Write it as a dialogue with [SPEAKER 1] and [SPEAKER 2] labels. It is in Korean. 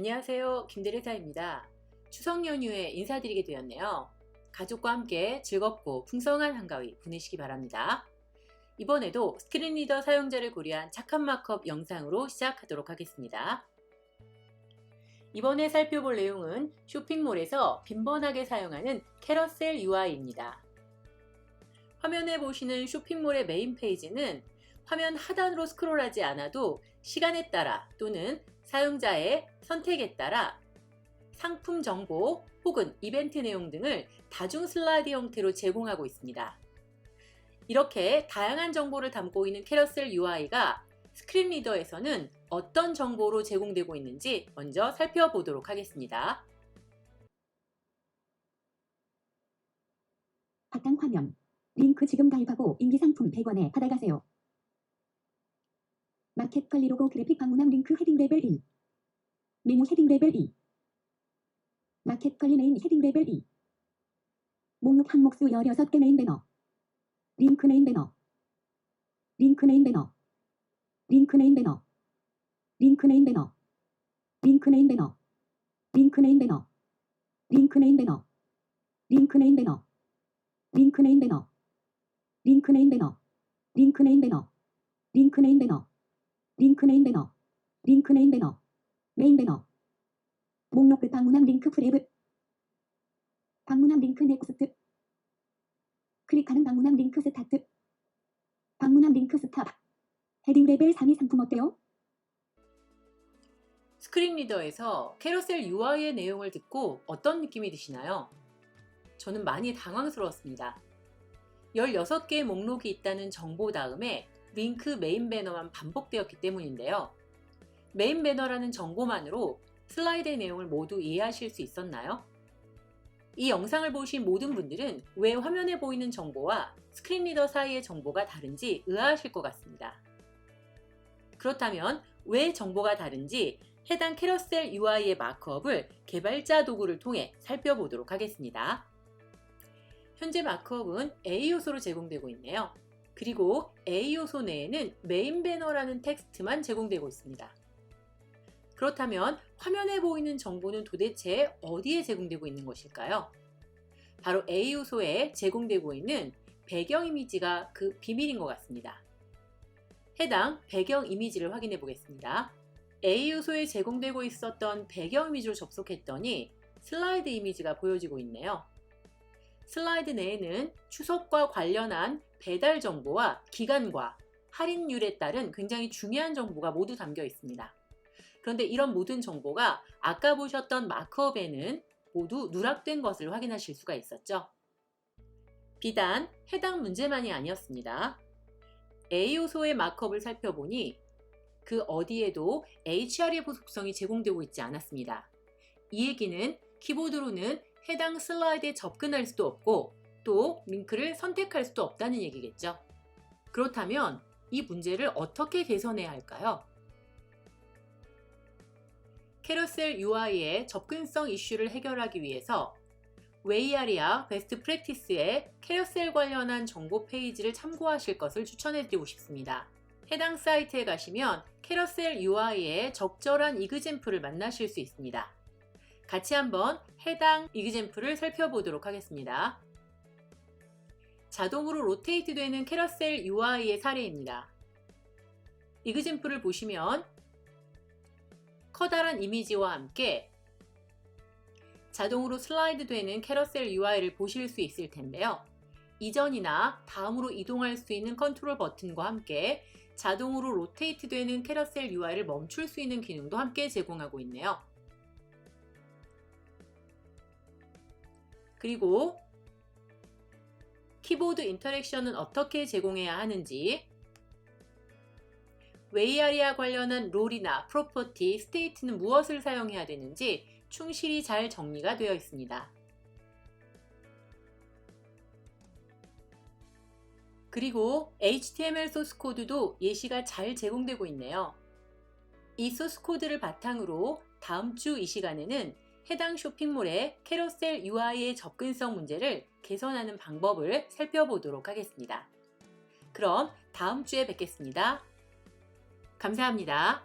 [SPEAKER 1] 안녕하세요. 김대리사입니다. 추석 연휴에 인사드리게 되었네요. 가족과 함께 즐겁고 풍성한 한가위 보내시기 바랍니다. 이번에도 스크린 리더 사용자를 고려한 착한 마크업 영상으로 시작하도록 하겠습니다. 이번에 살펴볼 내용은 쇼핑몰에서 빈번하게 사용하는 캐러셀 UI입니다. 화면에 보시는 쇼핑몰의 메인 페이지는 화면 하단으로 스크롤하지 않아도 시간에 따라 또는 사용자의 선택에 따라 상품 정보 혹은 이벤트 내용 등을 다중 슬라이드 형태로 제공하고 있습니다. 이렇게 다양한 정보를 담고 있는 캐러셀 UI가 스크린 리더에서는 어떤 정보로 제공되고 있는지 먼저 살펴보도록 하겠습니다.
[SPEAKER 2] 바탕 화면. 링크 지금 가입하고 인기 상품 100원에 받아가세요. 마켓 관리 로고 그래픽 방문함 링크 헤딩 레벨 1. 메뉴 헤딩 레벨 2. 마켓 관리 메인 헤딩 레벨 2. 목록 항목 수 16개 메인 배너. 링크 메인 배너. 링크 메인 배너. 링크 메인 배너. 링크 메인 배너. 링크 메인 배너. 링크 메인 배너. 링크 메인 배너. 링크 메인 배너. 링크 네임 배너. 링크 네임 배너. 링크 네임 배너. 링크 네임 배너. 링크 네임 배너. 링크 네임 배너. 메인 배너. 목록 끝 방문함 링크 프레브. 방문함 링크 넥스트. 클릭하는 방문함 링크 스타트. 방문함 링크 스탑. 헤딩 레벨 3이 상품 어때요?
[SPEAKER 1] 스크린 리더에서 캐러셀 UI의 내용을 듣고 어떤 느낌이 드시나요? 저는 많이 당황스러웠습니다. 16개의 목록이 있다는 정보 다음에 링크 메인 배너만 반복되었기 때문인데요. 메인 배너라는 정보만으로 슬라이드의 내용을 모두 이해하실 수 있었나요? 이 영상을 보신 모든 분들은 왜 화면에 보이는 정보와 스크린 리더 사이의 정보가 다른지 의아하실 것 같습니다. 그렇다면 왜 정보가 다른지 해당 캐러셀 UI의 마크업을 개발자 도구를 통해 살펴보도록 하겠습니다. 현재 마크업은 A 요소로 제공되고 있네요. 그리고 A 요소 내에는 메인 배너라는 텍스트만 제공되고 있습니다. 그렇다면 화면에 보이는 정보는 도대체 어디에 제공되고 있는 것일까요? 바로 A 요소에 제공되고 있는 배경 이미지가 그 비밀인 것 같습니다. 해당 배경 이미지를 확인해 보겠습니다. A 요소에 제공되고 있었던 배경 이미지로 접속했더니 슬라이드 이미지가 보여지고 있네요. 슬라이드 내에는 추석과 관련한 배달 정보와 기간과 할인율에 따른 굉장히 중요한 정보가 모두 담겨 있습니다. 그런데 이런 모든 정보가 아까 보셨던 마크업에는 모두 누락된 것을 확인하실 수가 있었죠. 비단 해당 문제만이 아니었습니다. A 요소의 마크업을 살펴보니 그 어디에도 href 속성이 제공되고 있지 않았습니다. 이 얘기는 키보드로는 해당 슬라이드에 접근할 수도 없고 또 링크를 선택할 수도 없다는 얘기겠죠. 그렇다면 이 문제를 어떻게 개선해야 할까요? 캐러셀 UI의 접근성 이슈를 해결하기 위해서 웨이아리아 베스트 프랙티스의 캐러셀 관련한 정보 페이지를 참고하실 것을 추천해드리고 싶습니다. 해당 사이트에 가시면 캐러셀 UI의 적절한 이그젠플을 만나실 수 있습니다. 같이 한번 해당 이그젠플을 살펴보도록 하겠습니다. 자동으로 로테이트 되는 캐러셀 UI의 사례입니다. 이그젠플을 보시면 커다란 이미지와 함께 자동으로 슬라이드 되는 캐러셀 UI를 보실 수 있을 텐데요. 이전이나 다음으로 이동할 수 있는 컨트롤 버튼과 함께 자동으로 로테이트 되는 캐러셀 UI를 멈출 수 있는 기능도 함께 제공하고 있네요. 그리고 키보드 인터랙션은 어떻게 제공해야 하는지 웨이아리아 관련한 롤이나 프로퍼티, 스테이트는 무엇을 사용해야 되는지 충실히 잘 정리가 되어 있습니다. 그리고 HTML 소스 코드도 예시가 잘 제공되고 있네요. 이 소스 코드를 바탕으로 다음 주 이 시간에는 해당 쇼핑몰의 캐러셀 UI의 접근성 문제를 개선하는 방법을 살펴보도록 하겠습니다. 그럼 다음 주에 뵙겠습니다. 감사합니다.